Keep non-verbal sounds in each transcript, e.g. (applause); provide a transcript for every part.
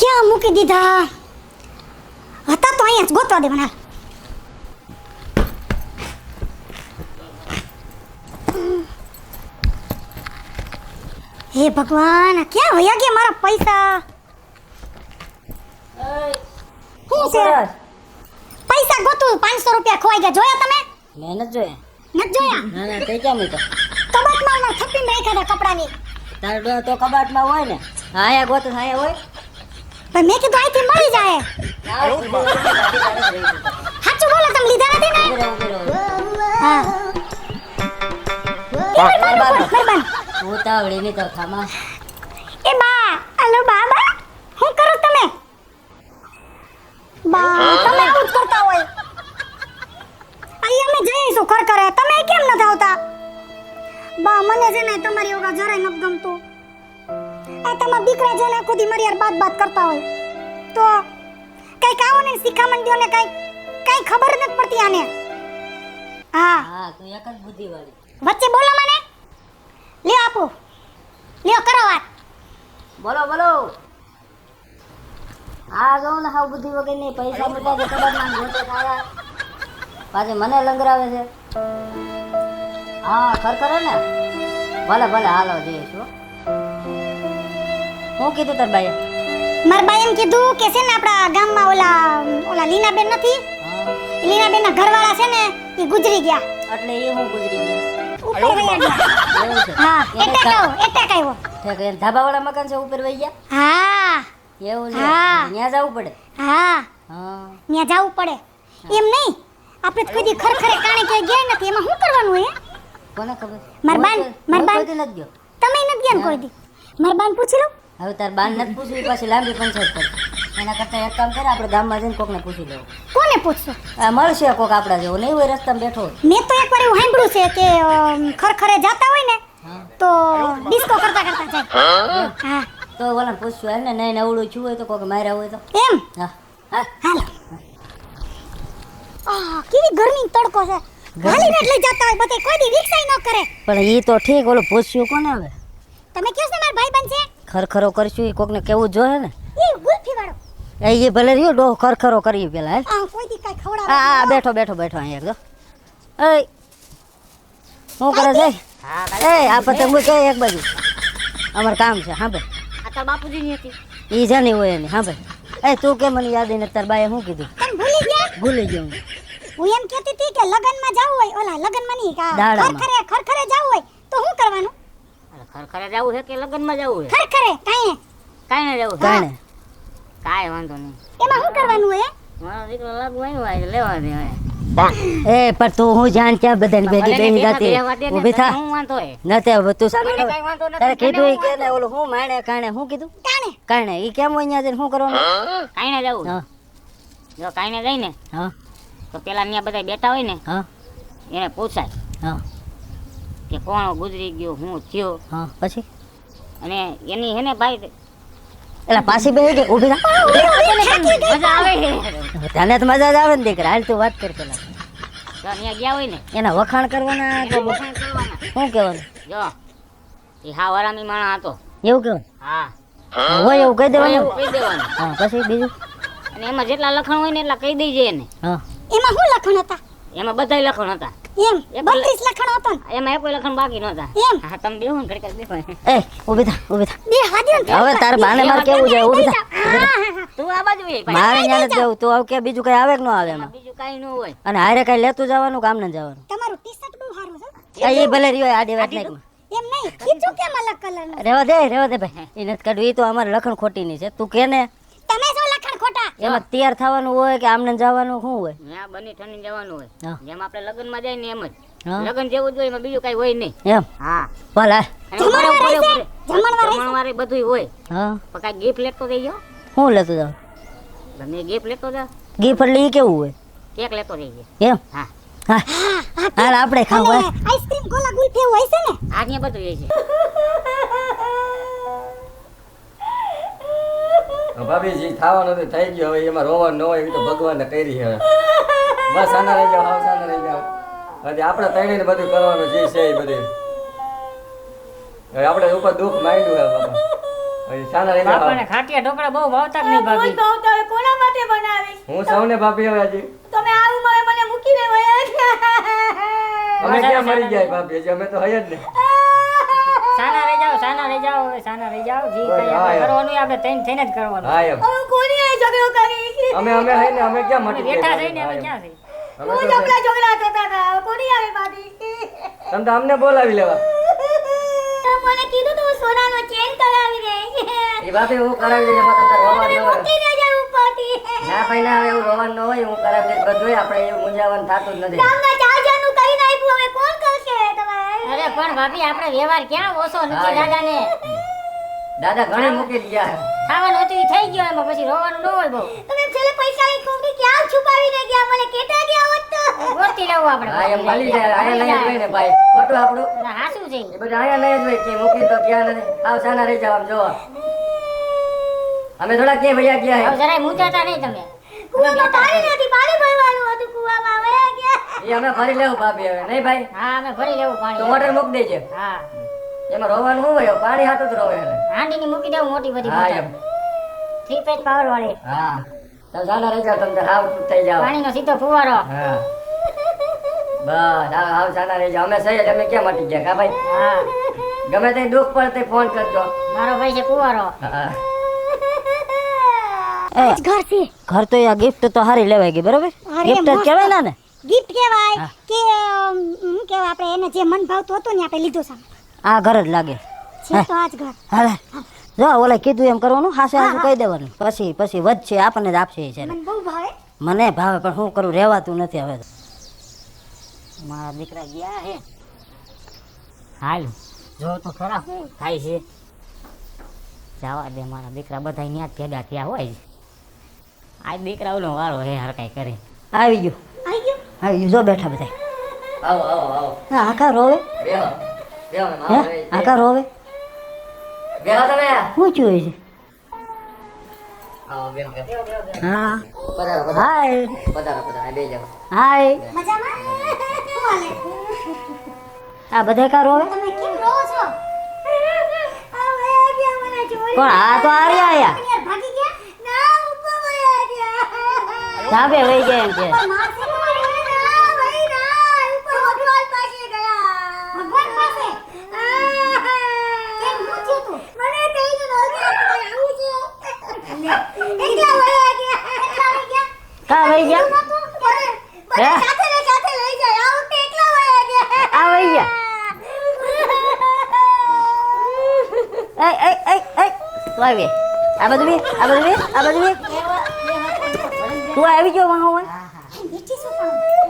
ક્યાં મૂકી દીધા? હતા તો અહીંયા જ ગોતવા દે મને હે ભગવાન ક્યાં વયા ગયા મારા પૈસા? શું છે? પૈસા ગોતું પાંચસો રૂપિયા ખોવાઈ ગયા. જોયા તમે? મેં નથી જોયા. નથી જોયા? ના ના કઈ ક્યાં મૂકો કબાટમાં માં થપ્પીને કપડાની. તારે તો કબાટમાં હોય ને. હાયા ગોતું હાયા હોય. પણ મેં કીધું આઈથી મળી જાય. સાચું બોલો તમે લીધા નથી ને? હા. એ બા હાલો બા બા. શું કરો તમે? બા તમે આવું જ કરતા હોય. અહીં અમે જઈશું ખર કરે તમે કેમ નથી આવતા? બા મને છે ને તમારી યોગા જરાય નથી ગમતું. આ તમારા દીકરા જો ને ખુદી મારી યાર બાત બાત કરતા હોય. તો કંઈક આવો ને શિખામણ દ્યો ને કંઈક કઈ ખબર નથી પડતી આને. હા. હા તું એક જ બુદ્ધિ વાળી વચ્ચે બોલો મને. લ્યો આપો. લ્યો કરો વાત. બોલો બોલો. હા જો ને હાવ બુદ્ધિ વગર નહીં પૈસા બધા તો કબાટમાં ગોતે ખાયા પાછી મને લંગરાવે છે. હા ખર કરે ને. ભલે ભલે હાલો જઈશું હું કીધું તાર ભાઈ મારા બાઈ એમ કીધું કે છે ને આપણા ગામમાં ઓલા ઓલા લીનાબેન નથી? લીનાબેન ના ઘરવાળા છે ને એ ગુજરી ગયા. એટલે એ હું ગુજરી ગયો. ઉપર વયા ગયા. હા એટેક આવ્યો એટેક આવ્યો. ઠેક, એને ધાબાવાળા મકાન છે ઉપર વહી ગયા? હા. એવું છે? હા. ત્યાં જવું પડે? હા. હા. ત્યાં જવું પડે. એમ નહીં. આપણે તો કદી ખરખરે કાણે ગયા નથી. એમાં શું કરવાનું હે? કોને ખબર? માર બાન- માર બાન- તમે નથી ગયા કોઈ દી. મારા બાન પૂછી લઉં હવે તાર બાન નથી પૂછવી પાછી લાંબી પંચાયત છે એના કરતાં એક કામ કરે આપણે ગામમાં જઈને કોકને પૂછી લેવું. કોને પૂછશો? મળશે કોક આપણા જેવો નહીં હોય રસ્તામાં બેઠો મેં તો એકવાર એવું સાંભળ્યું છે કે ખરખરે જતા હોય ને તો ડિસ્કો કરતા કરતા જાય. હા? તો ઓલા પૂછ્યું એમ ને નહીં નવડું છું હોય તો કોક માર્યા હોય તો? એમ? હા. હા. હાલો આહ, કેવી ગરમી તડકો છે. જ લઈ જતા હોય બધે કોઈ દી રિક્ષા ન કરે. પણ એ તો ઠીક ઓલું પૂછ્યું કોને હવે? તમે કહો છો મારા ભાઈ બન છે? ખરખરો કરશું એ કોકને કેવું જોઈએ ને? એ એ એ ભલે રહ્યો ડો ખરખરો કરી પેલા હે? બેઠો બેઠો બેઠો અહીંયા જો. એ શું કરે છે? એ આ પતંગ કે એક બાજુ. અમાર કામ છે હા ભાઈ. આ તાર બાપુજી ની હતી. ઈ જાની હોય એની હા ભાઈ. એ તું કે મને યાદ નથી તાર બાએ શું કીધું? ભૂલી ગયા? ભૂલી ગયો હું. એમ કહેતી હતી કે લગનમાં જવું હોય ઓલા લગનમાં નહીં. ખરખરે ખરખરે જવું હોય તો શું કરવાનું? ખરખરે જવું છે કે લગ્નમાં જવું છે? ખરખરે કાંઈ કાંઈ ને જવું કાઈ કાંઈ વાંધો નહીં. એમાં શું કરવાનું હે મારો દીકરો લગ્ન આવ્યો હોય એટલે લેવા દે હવે. એ પણ તું હું જાણ ત્યાં બધાને ભેગી જાતી. ઊભી થા. હું વાંધો હે હવે તું સામે તારે કીધું કે ને ઓલું હું માણે કાણે શું કીધું? કાણે. કાણે. ઈ કેમ હોય અહીંયા જઈને શું કરવાનું? કાંઈ ના જવું. હા. જો કાંઈ ના જાય ને હા. તો પેલા ત્યાં બધા બેઠા હોય ને હા. એને પૂછાય. હા. કે કોણ ગુજરી ગયો હું થયો. હા પછી? અને એની હે ને ભાઈ એટલે પાછી બે કે ઊભી થા મજા આવે છે? તને તો મજા જ આવે ને દીકરા હાલ તું વાત કર પેલા. ત્યાં ગયા હોય ને? એના વખાણ કરવાના કે વખાણ કરવાના. શું કહેવાનું? જો એ હા વરામી માણા હતો. એવું કેવું હા. હોય એવું કહી દેવાનું. એવું કહી દેવાનું. હા પછી બીજું? અને એમાં જેટલા લખણ હોય ને એટલા કહી દેજે એને. હા. એમાં શું લખણ હતા? એમાં બધાય લખણ હતા. એમ એક બત્રીસ લખણ હતો. એમાં એક લખણ બાકી નહોતા એમ. હા તમે બેહો ને ઘડીક બેહો. એ ઊભી થા ઊભી થા. બે હાજી હવે તાર બાને માર કેવું છે? ઊભી થા. તું આ બાજુ મારે ન્યા નથી જવું તું હવે કે બીજું કઈ આવે કે ન આવે એમાં? બીજું કઈ ન હોય. અને હારે કઈ લેતું જવાનું કામ ન જવાનું? તમારું ટી શર્ટ બહુ સારું છે. એ ભલે રહ્યો આ વાત નહીં એમ નહીં. ખીચું કેમ અલગ કલર રેવા દે રેવા દે ભાઈ. એ નથી કાઢવું એ તો અમારે લખણ ખોટી ની છે. તું કે ને? એમાં તૈયાર થવાનું હોય કે આમને જવાનું શું હોય? ત્યાં બની ઠંડી જવાનું હોય. જેમ આપણે લગ્નમાં જાય ને એમ જ. લગ્ન જેવું જ હોય એમાં બીજું કઈ હોય નહીં. એમ? હા. ભલે. જમણવાર બધું હોય. હા. પણ કાંઈ ગિફ્ટ લેતો જઈજો શું લેતો જાવ તમે ગિફ્ટ લેતો જાવ ગિફ્ટ એટલે એ કેવું હોય? કેક લેતો જઈએ એમ? હા. હા. હાલ આપણે ખાવું. આઈસ્ક્રીમ ગોલા ગુલ્ફી હોય છે ને? આ ત્યાં બધું હોય છે. ભાભી જે થવાનું તો થઈ ગયું હવે એમાં રોવાનું ન હોય એવી તો ભગવાનને કરી હવે. બસ આના રહી જાઓ હાવ સાના રહી જાઓ. હજી આપણે તણીને બધું કરવાનું જે છે એ બધું. હવે આપણે ઉપર દુઃખ માંડ્યું હે બાપા. હવે સાના રહી જાઓ બાપાને ખાટિયા ઢોકળા બહુ ભાવતા નહીં ભાભી? બહુ તો હવે કોના માટે બનાવીશ? હું સૌને ભાભી હવે હજી. તમે આવું મને મને મૂકીને અમે ક્યાં મરી ગયા ભાભી હજી અમે તો હૈયા જ ને. સાના રહી જાઓ સાના રહી જાઓ હવે સાના રહી જાઓ. જી કઈ આપણે કરવાનું આપણે થઈને થઈને જ કરવાનું. હા એમ. હું કોની આ ઝઘડો કરી? અમે અમે હે ને અમે ક્યાં મટી બેઠા ગયા? થઈને અમે ક્યાં થઈ હું તો ઝઘડા ઝઘડા કરતા હતા? કોની આવે બાદી તમ તો અમને બોલાવી લેવા. મને કીધું તો સોનાનો ચેન કરાવી દે. એ ભાભી હું કરાવી દે પણ તમને રોવાનું ન હોય. ના પહેલા હવે એવું રોવાનું ન હોય હું કરાવી દે બધું આપણે એવું મૂંઝાવાનું થતું જ નથી. ગામના ચારજણનું કઈ નાખ્યું હવે અરે પણ ભાભી આપણે વ્યવહાર ક્યાં ઓછો નથી દાદાને? દાદા ઘણા મૂકી ગયા. ખાવાનું હતું થઈ ગયો એમાં પછી રોવાનું ન હોય બહુ. તમે છેલ્લે પૈસાની કોંડી ક્યાં છુપાવીને ગયા? મને કેતા ગયા હોત તો ગોતી લેવું આપણે હા એમ મળી જાય આયા લઈ જ ને ભાઈ. ખોટું આપણું? હાચું છે. એ બધા આયા લઈ જ હોય કે મૂકી તો ક્યાં નથી. આવ સાના રહી જાવ આમ જો અમે થોડા કે ભૈયા ગયા હવે જરાય મૂંઝાતા નહીં તમે. કુવામાં પાણી નથી પાણી ભરવાનું. હતું કુવામાં વયા ગયા એ અમે ફરી લેવું ભાભી હવે નહીં ભાઈ? હા અમે ભરી લેવું પાણી. મોટર મૂકી દેજે. હા. એમાં રોવાનું શું હોય? પાણી હાથું જ રોવે એને. હાંડીની મૂકી દેવું મોટી બધી હા એમ. થ્રી પેજ પાવર વાળી. હા. તમે રહી જાવ તમે હાવ થઈ જાવ પાણીનો સીધો ફુવારો. હા. બસ હાવ હાવ સાના રહી જાવ અમે સહી અમે કેમ મટી ગયા કા ભાઈ? હા. ગમે તે દુઃખ પડે તે ફોન કરજો. મારો ભાઈ છે કુવારો હા. ઘર છે. ઘર તો આ ગિફ્ટ તો હારી લેવાય ગઈ બરોબર? ગિફ્ટ જ. કહેવાય ને ગિફ્ટ કહેવાય હા. કે હું કહેવાય આપણે એને જે મન ભાવતું હતું ને આપણે લીધું સામે. આ ઘર જ લાગે. છે તો આજ ઘર. હાલે. જો ઓલા કીધું એમ કરવાનું હાસે હાસું કહી દેવાનું. પછી પછી વધશે આપણને જ આપશે છે ને. મને બહુ ભાવે. મને ભાવે પણ શું કરું રહેવાતું નથી હવે. મારા દીકરા ગયા હે. હાલ જો તો ખરા થાય છે. જવા દે મારા દીકરા બધા ત્યાં ભેગા થયા હોય આ દીકરાઓનો વાળો હે હર કાંઈ કરે. આવી ગયો. આવી ગયો? આવી ગયો. જો બેઠા બધા આવો આવો આવો. હા આખા રોવે. બેહો બેહો હે? આખા રોવે. બેહો તમે? શું થયું છે. આવો બેહો બેહો. હા. પધારો પધારો હાય. પધારો પધારો બે જાઓ હાય. મજામાં? આ બધા કા રોવે? તમે કેમ રહો છો? આ વયા ગયા મને ચોરી કોણ આ તો આર્યા આયા પણ યાર ભાગી ગયા ના ઉપર વયા ગયા ધાબે વહી ગયા એમ કે? કા વહી ગયા? હે? આ વખતે ગયા. આ વહી ગયા? (laughs) એ એ એ એ. આવી? આ બધું આ બધું આ બધું તું આવી ગયો વાહ હોય?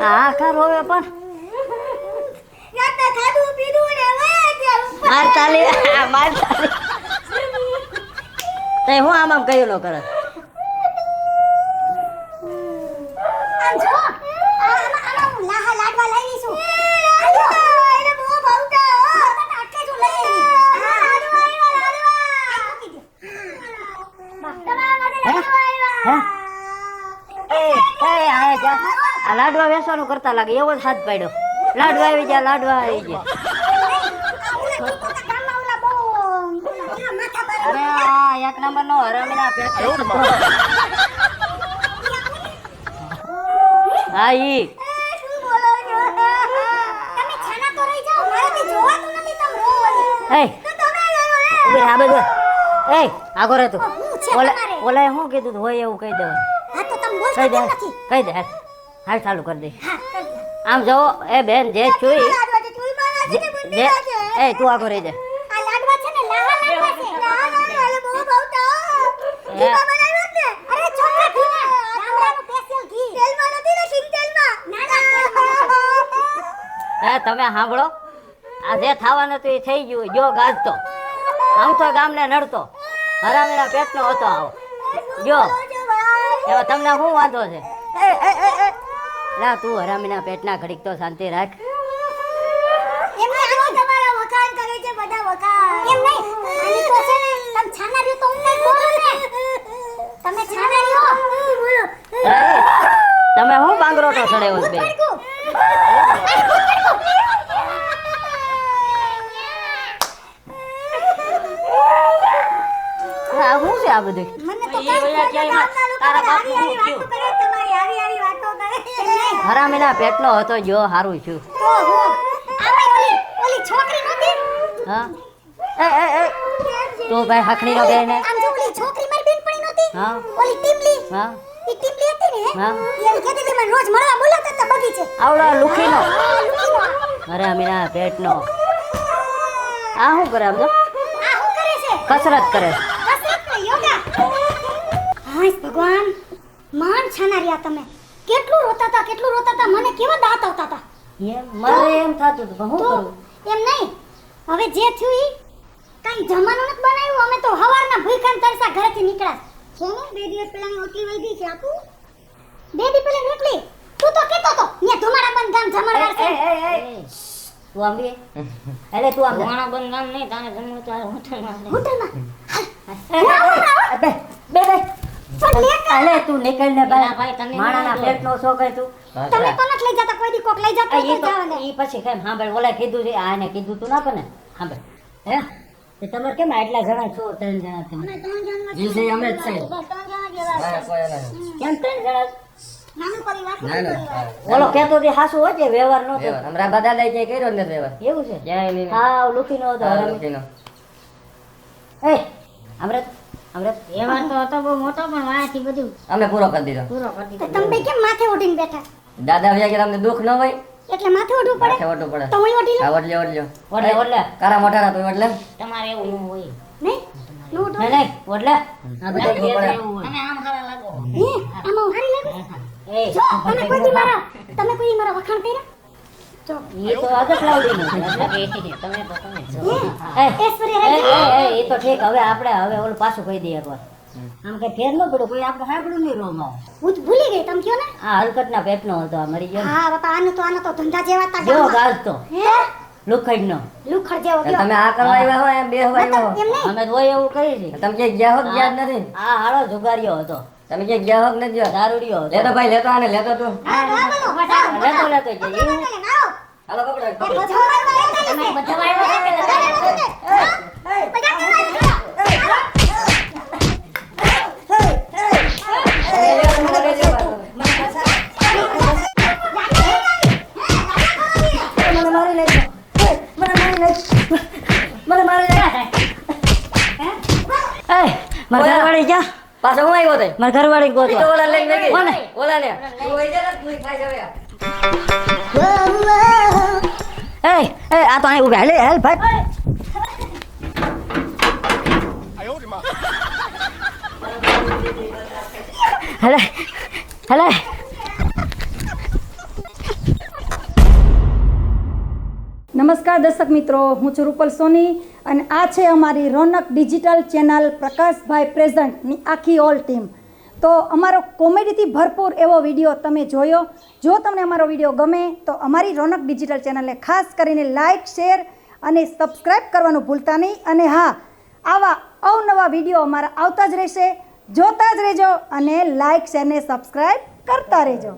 આ આખા રોવે પણ. રાતના ખાધું, પીધું ને વયા ગયા માર તાલી. આ માર તાલે. તે હું આમ આમ કયું નો કરે? આમ એ આ આ લાડવા વેસવાનું કરતા લાગે એવો જ હાથ પાડ્યો. લાડવા આવી ગયા લાડવા આવી ગયા. ઓલા ઓલા ઓલા અરે આ એક નંબર નો હરામીના પેટ હા ઈ. આગો રે તું ઓલા ઓલાએ શું કીધું તું? હોય એવું કહી દેવાનું. કહી દે કહી દે હાલ હાલ ચાલુ કરી દે. આમ જો એ બેન જે ને જે એ તું આગો રહી જા. તમે સાંભળો. આ જે થવાનું હતું એ થઈ ગયું જો ગાજતો. આમ તો ગામને નડતો. હરામીના પેટનો હતો આવો. જો. એમાં તમને શું વાંધો છે લા તું હરામીના પેટના ઘડીક તો શાંતિ રાખ એમને આખી તમારા વખાણ કરે છે બધા વખાણ. એમ નહીં. આની તો છે ને, તમે શું બાંગરોટો ચડાવ્યો છે બે પડકું. શું છે આ બધું મને તો તારા શું તમારી હારી વાતો કરે. હરામીના પેટનો હતો જો હારું છું. તો ઓલી ઓલી છોકરી નહોતી? હા? એ એ એ. તું ભાઈ હખણીનો બેન હે? આમ જો ઓલી છોકરી મારી બેનપણી નહોતી? હા? ઓલી ટીમલી? હા? ઈ ટીમલી હતી ને? હા. એમ કહેતી હતી મને રોજ મળવા બોલાવતા હતા બગીચે. આવડો લુખીનો. આ હરામીના પેટનો. આ શું કરે આમ જો? આ શું કરે છે? કસરત કરે ને હાય ભગવાન માન છાનારિયા તમે. કેટલું રોતા હતા કેટલું રોતા હતા મને કેવા દાંત આવતા હતા મને એમ થતું હતું હું કરું? એમ નહીં. હવે જે થયું ઈ કાંઈ જમવાનું નથી બનાવ્યું? અમે તો હવારના ભૂખ્યા ને તરસા ઘરેથી નીકળ્યા. છે બે દિવસ પહેલાની ઓટલી વૈધી છે આપું? બે દી પહેલા રોટલી? તું તો કેતો તો ન્યા ધુમાડા બંધ ગામ જમણવાર છે. તું આમ બે. એટલે તું આમ ધુમાડા બંધ ગામ નહીં તારે જમણું તો આ હોટલમાં. હોટલમાં? બે બે. અલે તું નીકળ ને ભાઈ, માણાના જોઈ. પેટનો શો કઈ તું? તમે તો નથી લઈ જતા? કોઈ દી કોક લઈ જતા ઈ તો તો જાવ ને ઈ પછી કેમ? સાંભળ ઓલા કીધું છે આને કીધું તું ના પણ સાંભળ હે? તે તમારે કેમ આટલા જણા છો ત્રણ જણા તમે અમે ત્રણ જણમાં ઈ અમે જ છે. ત્રણ જણા જેવા ના, કોઈ ના. કેમ ત્રણ જણા? નાનું પરિવાર ના, નાનું ના. પરિવાર ઓલો કહેતો તે હાસુ હોય છે વ્યવહાર નો. હમણાં બધા લઈ જાય કર્યો ને વ્યવહાર. એવું છે? હા લુકી નો હતો. એ અમૃત વ્યવહાર તો હતો બહુ મોટો પણ વાયાથી બધું અમે પૂરો કરી દીધો. પૂરો કરી દીધો. તમે કેમ માથે ઓઢીને બેઠા? દાદા વ્યા કે તમને દુઃખ ન હોય? એટલે માથે ઓઢવું પડે? માથે ઓઢવું પડે. તો ઓઢી લઉં? હા ઓઢ લ્યો, ઓઢ લ્યો. ઓઢલે, ઓઢલે. કારા મોઢાના તું ઓઢ લે. તમારે એવું ન હોય. નહીં નું ઓઢવું? નહીં ઓઢલે આ બધા ઓઢવું પડે. આમ કરવા લાગો. હે આમાં હારી લાગુ? એ. તમે કોઈ મારા તમે કોઈ મારા વખાણ કર્યા? જો તો આગળ લાવડી તમે તો તમે જ એ ઐશ્વર્યા એ રાય એ એ તો ઠીક. હવે આપણે હવે ઓલું પાછું કહી દઈએ એકવાર આમ કઈ ફેર ન પડ્યો કોઈ આપણે સાંભળ્યું નહીં રોમાં. હું તો ભૂલી ગઈ તમે કયો ને? આ હલકટના પેટનો હતો મરી ગયો હા બાપા આનો તો આનો તો ધંધા જેવા તા જેવો ગામમાં. ગાજતો હે? લુખડનો. લુખડ જેવો ગયો. તમે આ કરવા આવ્યા હોય એમ બેહવા આવ્યા મતલબ હો. એમ નહીં? અમે તો એવું કહી છીએ તમે ક્યાંય ગયા હો કે નથી. આ હાળો જુગારીઓ હતો. તમે કે ગયા હોક નથી ગયા? દારૂડિયો લે લેતો ભાઈ લેતો આને લેતો તું લેતો લેતો જઈએ. હાલો પકડો. તે મારા ઘરવાળી ગોતવા. ઈ તો ઓલા લઈને ગઈ. કોને? ઓલાને. તું હોય જરા તું ખાઈ જવે એ, એ, આ તો અહીં ઊભા. હેલ, હેલ, ભાઈ. હેલે, હેલે. નમસ્કાર દર્શક મિત્રો હું છું રૂપલ સોની અને આ છે અમારી રોનક ડિજિટલ ચેનલ પ્રકાશભાઈ પ્રેઝન્ટની આખી ઓલ ટીમ તો અમારો કોમેડીથી ભરપૂર એવો વીડિયો તમે જોયો. જો તમને અમારો વીડિયો ગમે, તો અમારી રોનક ડિજિટલ ચેનલને ખાસ કરીને લાઇક શેર અને સબસ્ક્રાઈબ કરવાનું ભૂલતા નહીં. અને હા, આવા અવનવા વીડિયો અમારા આવતા જ રહેશે. જોતા જ રહેજો અને લાઇક શેરને સબસ્ક્રાઈબ કરતા રહેજો.